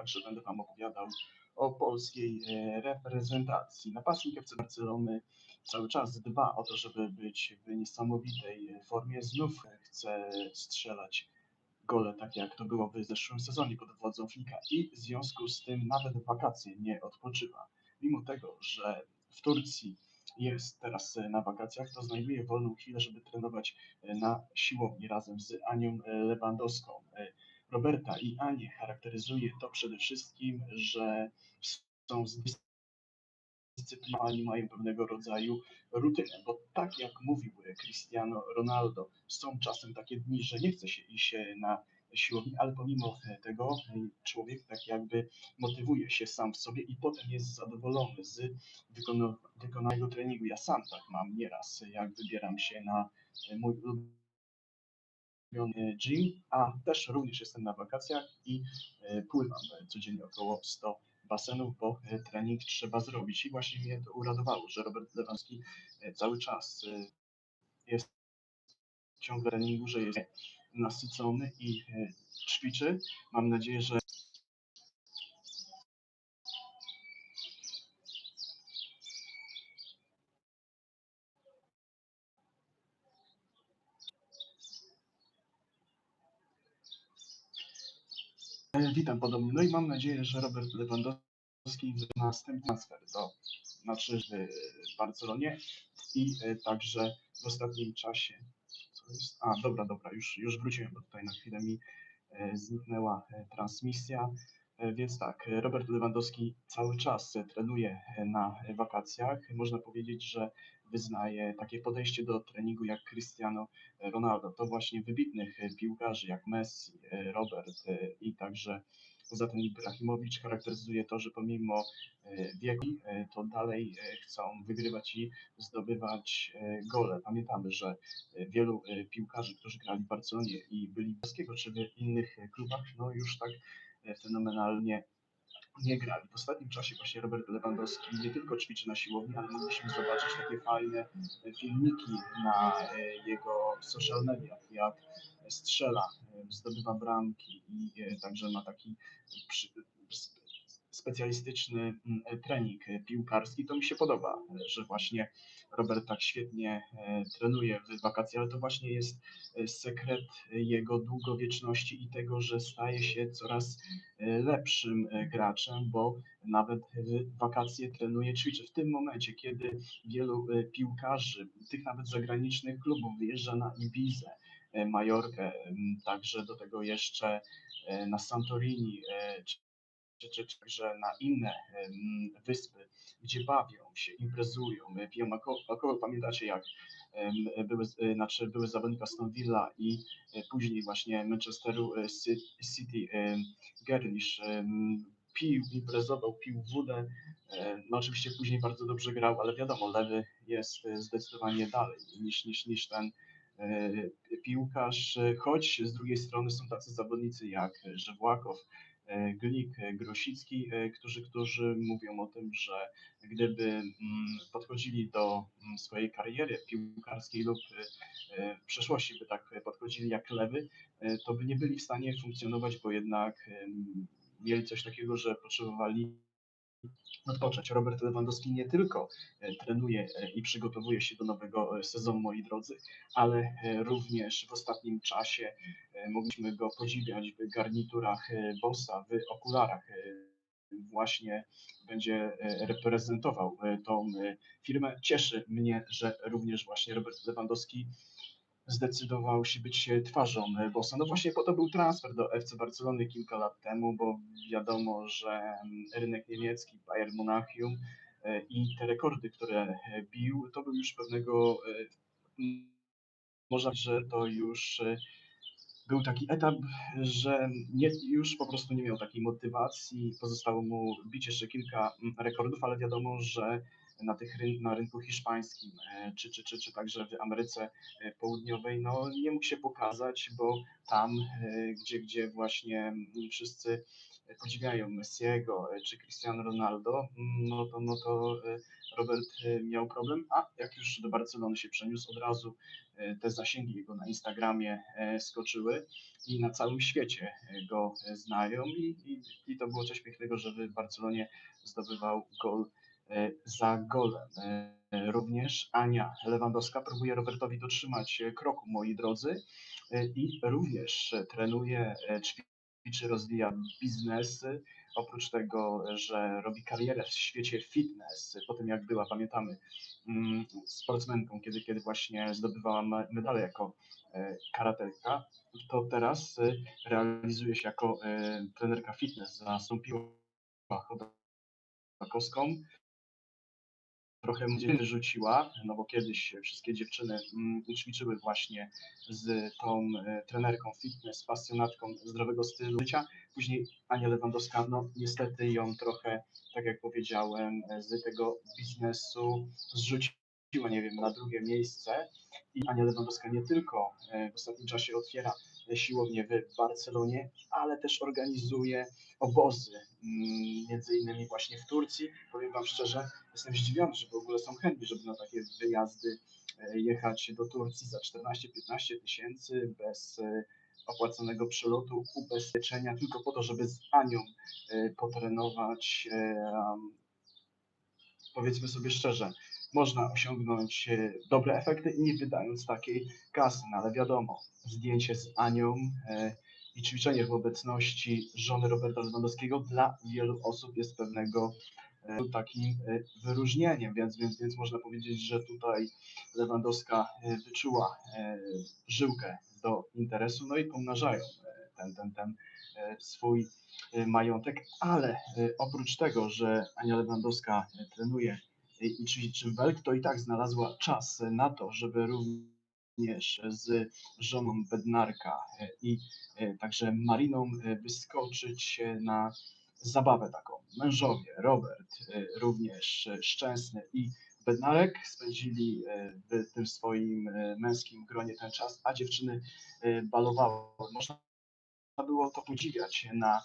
także będę Wam opowiadał o polskiej e, reprezentacji. Napastnik FC Barcelony cały czas dba o to, żeby być w niesamowitej formie. Znów chce strzelać gole, tak jak to było w zeszłym sezonie pod wodzą Flika i w związku z tym nawet wakacje nie odpoczywa. Mimo tego, że w Turcji jest teraz na wakacjach, to znajduje wolną chwilę, żeby trenować na siłowni razem z Anią Lewandowską. Roberta i Anię charakteryzuje to przede wszystkim, że są zdyscyplinowani, mają pewnego rodzaju rutynę, bo tak jak mówił Cristiano Ronaldo, są czasem takie dni, że nie chce się iść na siłowni, ale pomimo tego człowiek tak jakby motywuje się sam w sobie i potem jest zadowolony z wykona- wykonanego treningu. Ja sam tak mam nieraz, jak wybieram się na mój gym, a też również jestem na wakacjach i pływam codziennie około 100 basenów, bo trening trzeba zrobić. I właśnie mnie to uradowało, że Robert Lewandowski cały czas jest ciągle treningu, że jest nasycony i ćwiczy. Mam nadzieję, że Witam podobnie. No i mam nadzieję, że Robert Lewandowski wykonał następny transfer do, znaczy w Barcelonie i także w ostatnim czasie. Co jest? A, dobra, dobra, już, już wróciłem, bo tutaj na chwilę mi zniknęła transmisja. Więc tak, Robert Lewandowski cały czas trenuje na wakacjach. Można powiedzieć, że wyznaje takie podejście do treningu jak Cristiano Ronaldo. To właśnie wybitnych piłkarzy jak Messi, Robert i także Zlatan Ibrahimowicz charakteryzuje to, że pomimo wieku to dalej chcą wygrywać i zdobywać gole. Pamiętamy, że wielu piłkarzy, którzy grali w Barcelonie i byli Boskiego czy w innych klubach, no już tak fenomenalnie nie grali. W ostatnim czasie właśnie Robert Lewandowski nie tylko ćwiczy na siłowni, ale mogliśmy zobaczyć takie fajne filmiki na jego social mediach, jak strzela, zdobywa bramki i także ma taki specjalistyczny trening piłkarski. To mi się podoba, że właśnie Robert tak świetnie trenuje w wakacje, ale to właśnie jest sekret jego długowieczności i tego, że staje się coraz lepszym graczem, bo nawet w wakacje trenuje, ćwiczy. W tym momencie, kiedy wielu piłkarzy, tych nawet zagranicznych klubów wyjeżdża na Ibizę, Majorkę, także do tego jeszcze na Santorini, czy, także na inne wyspy, gdzie bawią się, imprezują, piją alkohol. Pamiętacie, jak były, znaczy były zawodnika Aston Villa i później właśnie Manchesteru City Gerlish pił, imprezował, pił wódę. No oczywiście później bardzo dobrze grał, ale wiadomo, lewy jest zdecydowanie dalej niż, niż, niż ten piłkarz, choć z drugiej strony są tacy zawodnicy jak Żewłakow, Glik, Grosicki, którzy, którzy mówią o tym, że gdyby podchodzili do swojej kariery piłkarskiej lub w przeszłości by tak podchodzili jak lewy, to by nie byli w stanie funkcjonować, bo jednak mieli coś takiego, że potrzebowali odpocząć. Robert Lewandowski nie tylko trenuje i przygotowuje się do nowego sezonu, moi drodzy, ale również w ostatnim czasie mogliśmy go podziwiać w garniturach bossa, w okularach. Właśnie będzie reprezentował tą firmę. Cieszy mnie, że również właśnie Robert Lewandowski zdecydował się być twarzą Bossa. No właśnie po to był transfer do FC Barcelony kilka lat temu, bo wiadomo, że rynek niemiecki, Bayern Monachium i te rekordy, które bił, to był już pewnego, można że to już był taki etap, że nie, już po prostu nie miał takiej motywacji. Pozostało mu bić jeszcze kilka rekordów, ale wiadomo, że na, tych ryn na rynku hiszpańskim, czy, czy, czy, czy także w Ameryce Południowej, no nie mógł się pokazać, bo tam, gdzie, gdzie właśnie wszyscy podziwiają Messiego e, czy Cristiano Ronaldo, mm, no to, no to e, Robert e, miał problem, a jak już do Barcelony się przeniósł, od razu te zasięgi jego na Instagramie skoczyły i na całym świecie go znają i, i, i to było coś pięknego, że w Barcelonie zdobywał gol za golem. Również Ania Lewandowska próbuje Robertowi dotrzymać kroku, moi drodzy, i również trenuje ćwiczy, rozwija biznes. Oprócz tego, że robi karierę w świecie fitness, po tym jak była, pamiętamy, mm, sportsmenką, kiedy, kiedy właśnie zdobywała medale jako e, karateka, to teraz e, realizuje się jako e, trenerka fitness. Zastąpiła Chodakowską, trochę mnie wyrzuciła, no bo kiedyś wszystkie dziewczyny mm, ćwiczyły właśnie z tą e, trenerką fitness, pasjonatką zdrowego stylu życia. Później Ania Lewandowska, no niestety ją trochę, tak jak powiedziałem, e, z tego biznesu zrzuciła, nie wiem, na drugie miejsce. I Ania Lewandowska nie tylko e, w ostatnim czasie otwiera siłownię w Barcelonie, ale też organizuje obozy, mm, między innymi właśnie w Turcji. Powiem Wam szczerze, jestem zdziwiony, że w ogóle są chętni, żeby na takie wyjazdy e, jechać do Turcji za 14-15 tysięcy bez e, opłaconego przelotu, ubezpieczenia, tylko po to, żeby z Anią e, potrenować. Powiedzmy sobie szczerze, można osiągnąć e, dobre efekty nie wydając takiej kasy, no ale wiadomo, zdjęcie z Anią e, i ćwiczenie w obecności żony Roberta Lewandowskiego dla wielu osób jest pewnego e, takim wyróżnieniem, więc, więc, więc można powiedzieć, że tutaj Lewandowska wyczuła żyłkę do interesu, no i pomnażają ten, ten, ten swój majątek, ale oprócz tego, że Ania Lewandowska trenuje i czyli czy Welk to i tak znalazła czas na to, żeby również z żoną Bednarka e, i e, także Mariną e, wyskoczyć na zabawę taką. Mężowie, Robert, również Szczęsny i Bednarek spędzili w tym swoim męskim gronie ten czas, a dziewczyny balowały. Można było to podziwiać na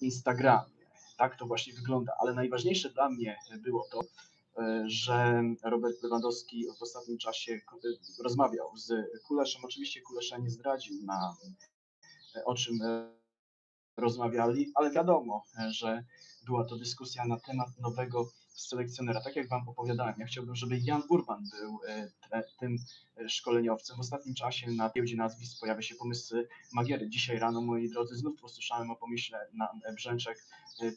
Instagramie. Tak to właśnie wygląda, ale najważniejsze dla mnie było to, E, że Robert Lewandowski w ostatnim czasie e, rozmawiał z Kuleszem. Oczywiście Kulesza nie zdradził na e, o czym rozmawiali, ale wiadomo, że była to dyskusja na temat nowego selekcjonera. Tak jak Wam opowiadałem, ja chciałbym, żeby Jan Urban był tym szkoleniowcem. W ostatnim czasie na giełdzie nazwisk pojawia się pomysł Magiery. Dzisiaj rano, moi drodzy, znów posłyszałem o pomyśle na Brzęczek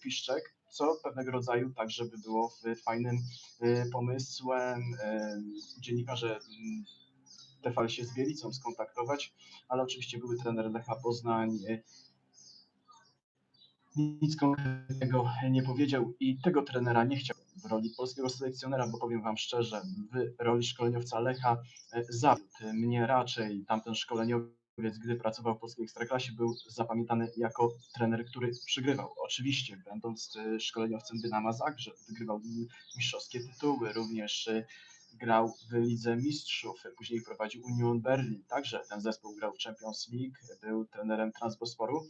Piszczek co pewnego rodzaju tak, żeby było fajnym pomysłem. Dziennikarze mm, TFL się z Bielicą skontaktować, ale oczywiście były trener Lecha Poznań nic konkretnego nie powiedział i tego trenera nie chciał w roli polskiego selekcjonera, bo powiem Wam szczerze, w roli szkoleniowca Lecha zawiódł mnie raczej tamten szkoleniowiec gdy pracował w polskiej ekstraklasie, był zapamiętany jako trener, który przygrywał. Oczywiście, będąc e, szkoleniowcem Dynama Zagrzeb, wygrywał mistrzowskie tytuły, również e, grał w Lidze Mistrzów, później prowadził Union Berlin, także ten zespół grał w Champions League, był trenerem Transbosporu,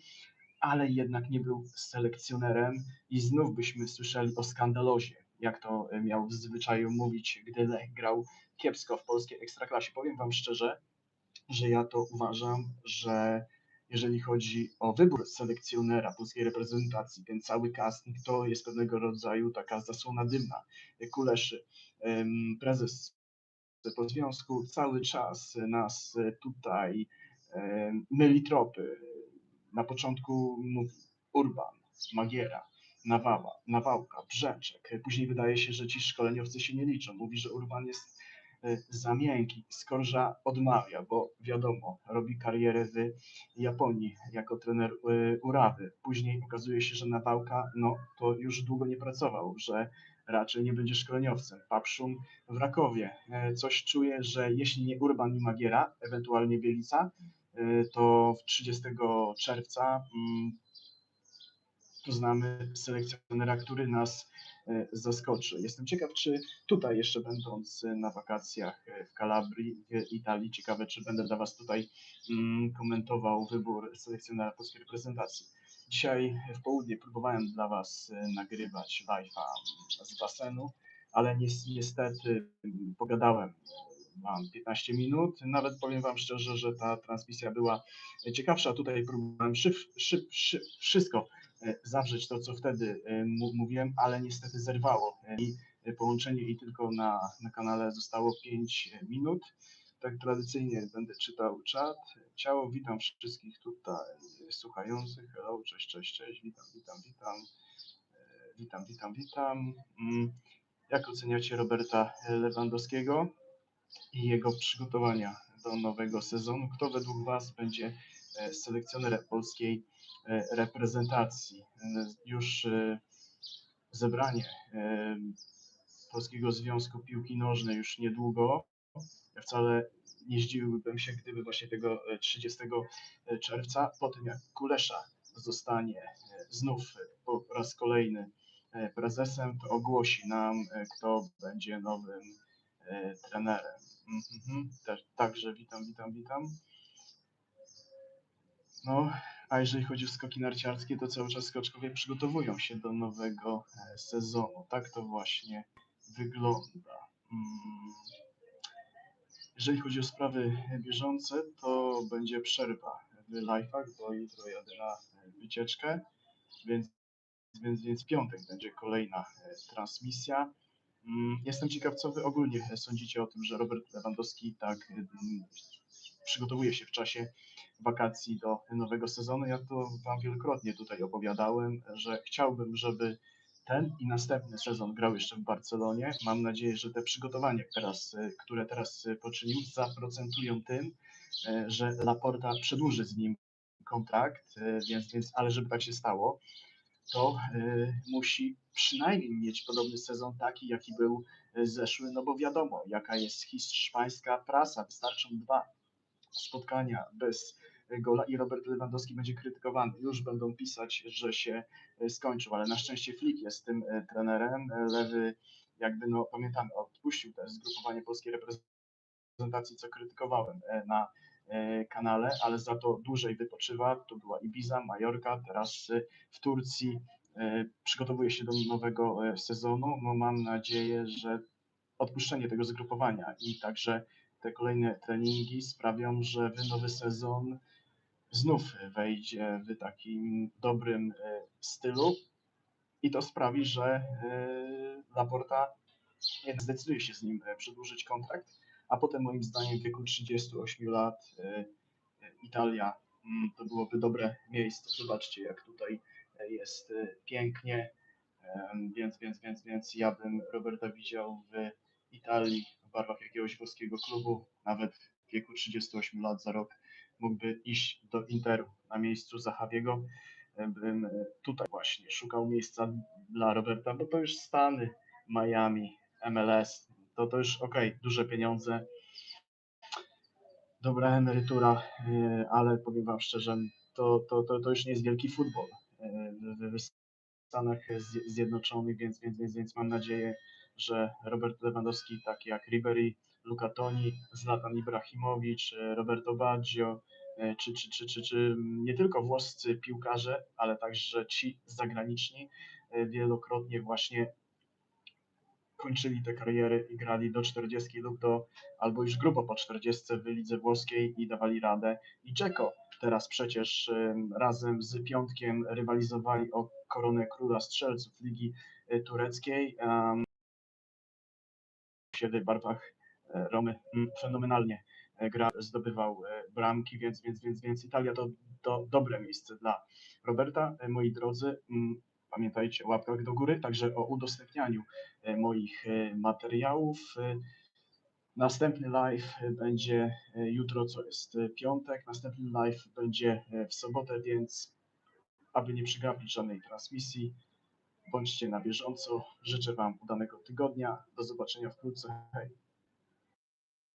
ale jednak nie był selekcjonerem i znów byśmy słyszeli o skandalozie, jak to e, miał w zwyczaju mówić, gdy Lech grał kiepsko w polskiej ekstraklasie. Powiem Wam szczerze, że ja to uważam, że jeżeli chodzi o wybór selekcjonera polskiej reprezentacji, ten cały casting to jest pewnego rodzaju taka zasłona dymna. Kuleszy, prezes po związku cały czas nas tutaj myli tropy. Na początku mówi Urban, Magiera, Nawała, Nawałka, Brzęczek. Później wydaje się, że ci szkoleniowcy się nie liczą. Mówi, że Urban jest Y, za miękki. Skorża odmawia, bo wiadomo, robi karierę w Japonii jako trener y, Urawy. Później okazuje się, że Nawałka no, to już długo nie pracował, że raczej nie będzie szkoleniowcem. Papszun w Rakowie. Y, coś czuję, że jeśli nie Urban i Magiera, ewentualnie Bielica, to w 30 czerwca mm, poznamy selekcjonera, który nas E, zaskoczy. Jestem ciekaw, czy tutaj jeszcze będąc na wakacjach e, w Kalabrii, w Italii, ciekawe, czy będę dla Was tutaj mm, komentował wybór selekcjonera polskiej reprezentacji. Dzisiaj w południe próbowałem dla Was nagrywać live'a z basenu, ale nies- niestety mm, pogadałem. Mam 15 minut. Nawet powiem Wam szczerze, że ta transmisja była ciekawsza. Tutaj próbowałem szyb, szyb, szyb, wszystko e, zawrzeć to, co wtedy e, mówiłem, ale niestety zerwało. E, połączenie i tylko na, na kanale zostało 5 minut. Tak tradycyjnie będę czytał czat. Ciało, witam wszystkich tutaj słuchających. Hello, cześć, cześć, cześć, witam, witam, witam. Witam, witam, witam. Mm, Jak oceniacie Roberta Lewandowskiego i jego przygotowania do nowego sezonu? Kto według Was będzie e, selekcjonerem polskiej e, reprezentacji? E, Już zebranie Polskiego Związku Piłki Nożnej już niedługo. Ja wcale nie zdziwiłbym się, gdyby właśnie tego e, 30 czerwca, po tym jak Kulesza zostanie znów po raz kolejny prezesem, to ogłosi nam, kto będzie nowym trenerem. Mhm, też- Także witam, witam, witam. No, a jeżeli chodzi o skoki narciarskie, to cały czas skoczkowie przygotowują się do nowego e, sezonu. Tak to właśnie wygląda. Mm. Jeżeli chodzi o sprawy bieżące, to będzie przerwa w live'ach, bo jutro jadę na e, wycieczkę, więc, więc, więc piątek będzie kolejna e, transmisja. Mm, Jestem ciekaw, co wy ogólnie sądzicie o tym, że Robert Lewandowski tak mm, przygotowuje się w czasie wakacji do nowego sezonu. Ja to wam wielokrotnie tutaj opowiadałem, że chciałbym, żeby ten i następny sezon grał jeszcze w Barcelonie. Mam nadzieję, że te przygotowania, teraz, e, które teraz e, poczynił, zaprocentują tym, e, że Laporta przedłuży z nim kontrakt, e, więc, więc ale żeby tak się stało, to e, musi przynajmniej mieć podobny sezon taki, jaki był e, zeszły, no bo wiadomo, jaka jest hiszpańska prasa. Wystarczą dwa spotkania bez gola i Robert Lewandowski będzie krytykowany. Już będą pisać, że się e, skończył, ale na szczęście Flick jest tym trenerem. Lewy, jakby no pamiętamy, odpuścił też zgrupowanie polskiej reprezentacji, co krytykowałem na kanale, ale za to dłużej wypoczywa. To była Ibiza, Majorka, teraz e, w Turcji e, przygotowuje się do nowego e, sezonu. No mam nadzieję, że odpuszczenie tego zgrupowania i także te kolejne treningi sprawią, że w nowy sezon znów wejdzie w takim dobrym e, stylu i to sprawi, że e, Laporta zdecyduje się z nim e, przedłużyć kontrakt, a potem moim zdaniem w wieku 38 lat e, e, Italia mm, to byłoby dobre miejsce. Zobaczcie jak tutaj e, jest pięknie, więc, więc, więc, więc ja bym Roberta widział w Italii w barwach jakiegoś włoskiego klubu, nawet w wieku 38 lat za rok mógłby iść do Interu na miejscu Zachawiego. Bym tutaj właśnie szukał miejsca dla Roberta, bo to już Stany, Miami, MLS, to to już okej, duże pieniądze, dobra emerytura, e, ale powiem Wam szczerze, to, to, to, to już nie jest wielki futbol e, w, Stanach Zje- Zjednoczonych, więc, więc, więc, więc mam nadzieję, że Robert Lewandowski, taki jak Ribery, Luca Toni, Zlatan Ibrahimowicz, e, Roberto Baggio, czy, czy, czy, czy, czy nie tylko włoscy piłkarze, ale także ci zagraniczni wielokrotnie właśnie kończyli te kariery i grali do 40 lub do, albo już grubo po 40 w lidze włoskiej i dawali radę. I Dzeko teraz przecież em, razem z Piątkiem rywalizowali o koronę króla strzelców Ligi e, Tureckiej. Um, w barwach e, Romy fenomenalnie e, gra, zdobywał bramki, więc, więc, więc, więc Italia to, to dobre miejsce dla Roberta. Moi drodzy, pamiętajcie o łapkach do góry, także o udostępnianiu e, moich e, materiałów. E, Następny live będzie jutro, co jest piątek. Następny live będzie w sobotę, więc aby nie przegapić żadnej transmisji, bądźcie na bieżąco. Życzę Wam udanego tygodnia. Do zobaczenia wkrótce. Hej.